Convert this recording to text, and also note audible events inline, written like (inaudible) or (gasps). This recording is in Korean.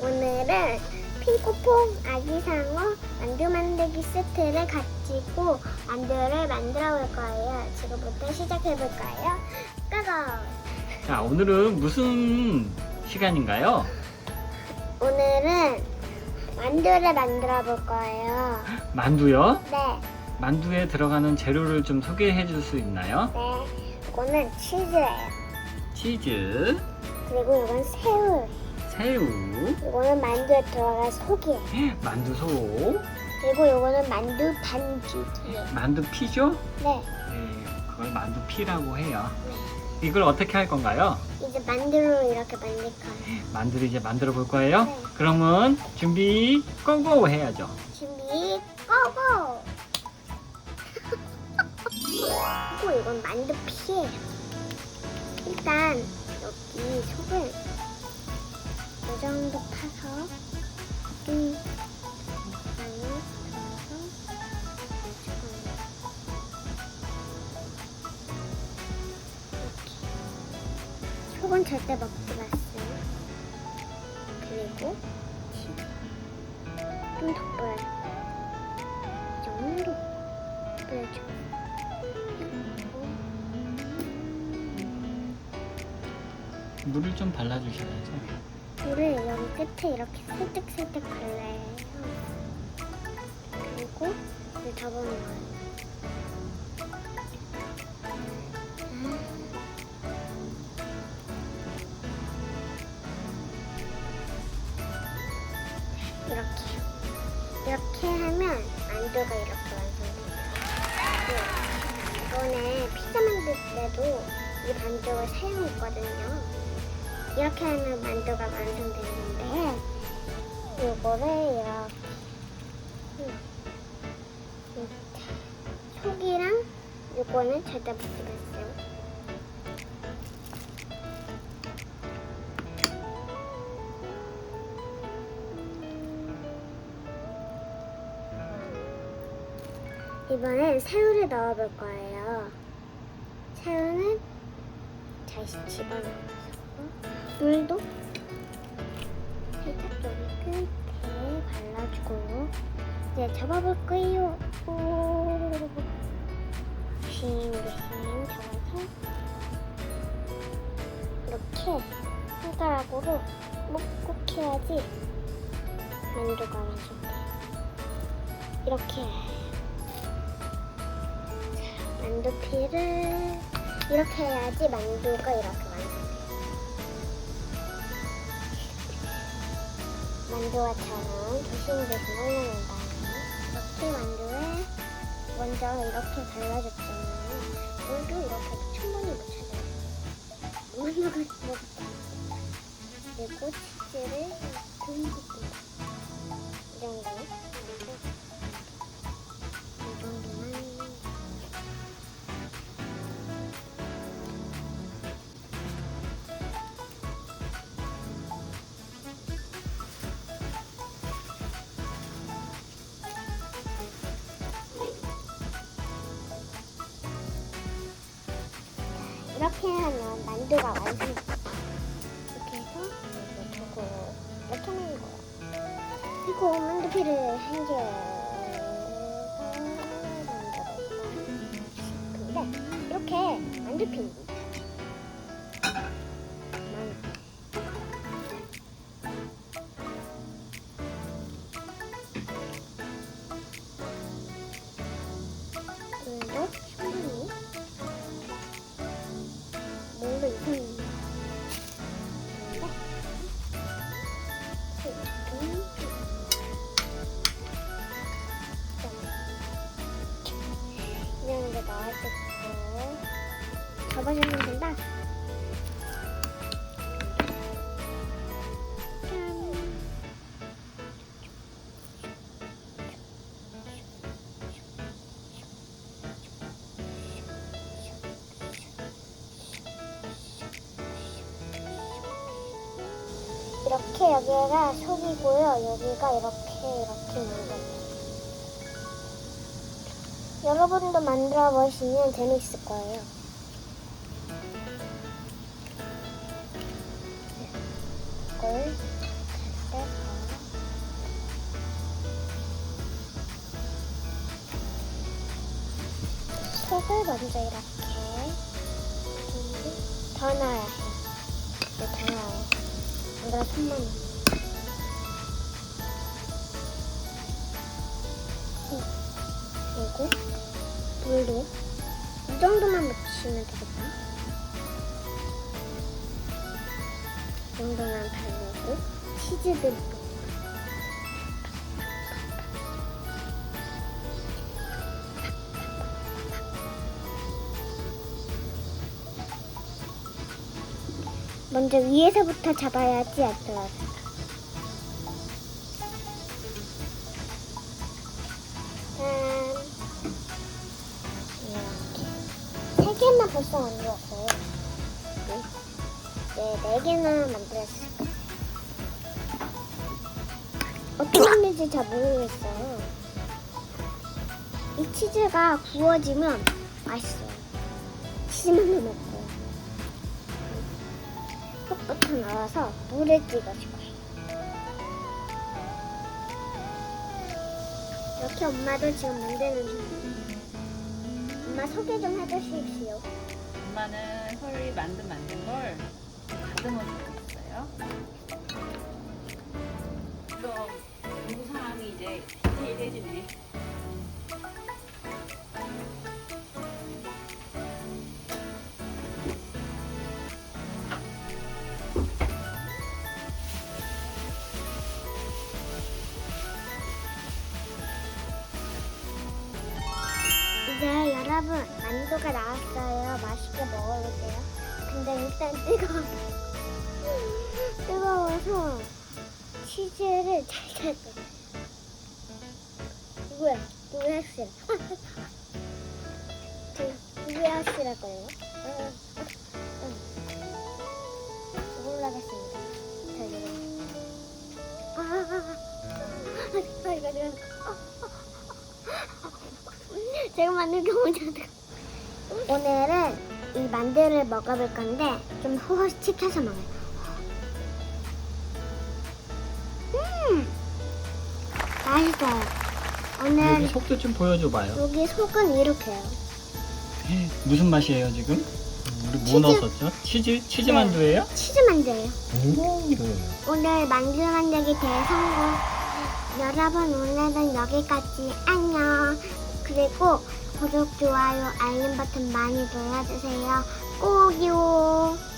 오늘은 핑크퐁 아기상어 만두 만들기 세트를 가지고 만두를 만들어 볼 거예요. 지금부터 시작해 볼까요? 까가 자, 오늘은 무슨 시간인가요? 오늘은 만두를 만들어 볼 거예요. 만두요? 네, 만두에 들어가는 재료를 좀 소개해 줄 수 있나요? 네. 이거는 치즈예요. 치즈, 그리고 이건 새우. 새우, 이거는 만두에 들어갈 속이에요. (gasps) 만두소, 그리고 이거는 만두 반죽이에요. 만두 피죠? 네. 네, 그걸 만두 피라고 해요. 이걸 어떻게 할 건가요? 이제 만두로 이렇게 만들 거예요. (gasps) 만두를 이제 만들어 볼 거예요? 네. 그러면 준비 고고 해야죠. 준비 고고! (laughs) 그리고 이건 만두 피예요. 일단 여기 속을 이 정도 파서 이 안에 넣어서 이렇게 속은 절대 먹지 마세요. 그리고 좀더 뿌려요. 이 정도 뿌려줘. 물을 좀 발라주셔야죠. 물을 여기 끝에 이렇게 살짝살짝 발라요. 그리고 이제 접어놓은 거예요. 이렇게 이렇게 하면 만두가 이렇게 완성돼요. 네. 이번에 피자 만들 때도 이 반죽을 사용했거든요. 이렇게 하면 만두가 완성되는데 이거를 이렇게 속이랑 이거는 절대 못 들었어요. 이번엔 새우를 넣어볼 거예요. 새우는 다시 집어넣어서 물도 살짝 여기 끝에 발라주고 이제 접어볼 거예요. 오, 싱싱 접어서 이렇게 손가락으로 묵묵 해야지 만두가 완성돼. 이렇게 자, 만두피를 이렇게 해야지 만두가 이렇게 완성 만두와처럼 조심조심 다음에 이렇게 만두에 먼저 이렇게 발라줬잖아요. 물도 이렇게 충분히 묻혀줘요. 만두가 먹다. 그리고 치즈를 듬뿍 이 정도 이렇게 하면 만두가 완성. 이렇게 해서 이거 두고 이렇게 하는 거야. 그리고 만두피를 한 개가 만들어서 근데 이렇게 만두피 접어주면 된다. 짠. 이렇게 여기가 속이고요. 여기가 이렇게 이렇게 만들어요. 여러분도 만들어 보시면 재미있을 거예요. 이걸 빼서 속을 먼저 이렇게 더 넣어야 해요. 이렇게 더 넣어요. 안 그러면 손만 그리고 물도 이 정도만 묻히면 되겠다. 이 정도만 바르고 치즈들 또 먼저 위에서부터 잡아야지 안 떨어져. 만들었어요. 네, 네, 네 개나 만들었어요. 어떻게 만들지 잘 모르겠어요. 이 치즈가 구워지면 맛있어요. 치즈만 넣고. 속부터 넣어서 물을 찍어줄 거예요. 이렇게 엄마도 지금 만드는 중. 엄마 소개 좀 해주십시오. 엄마는 헐리 만두 만든 걸 다듬어서 있어요. 그럼 요구 사항이 이제 디테일해지네. 만두가 나왔어요. 맛있게 먹어볼게요. 근데 일단 뜨거워. 뜨거워서 치즈를 잘잘 거예요. 누구야? 누구야 씨라? 누구야 씨라 거예요? 어, 어, 어. 올라갔습니다. 자 이거. 아, 아, 아, 아, 이거 이거 이거. 제가 만든 게 너무 잘돼. 오늘은 이 만두를 먹어볼 건데 좀 후식해서 먹어요. 음, 맛있어요. 여기 오늘 속도 좀 보여줘봐요. 여기 속은 이렇게요. 에, 무슨 맛이에요 지금? 우리 뭐 치즈. 넣었었죠? 치즈? 치즈 네. 만두예요? 치즈 만두예요. 오. 오늘 만두 만들기 대성공. 여러분 오늘은 여기까지 안녕. 그리고 구독, 좋아요, 알림 버튼 많이 눌러주세요. 꼭요.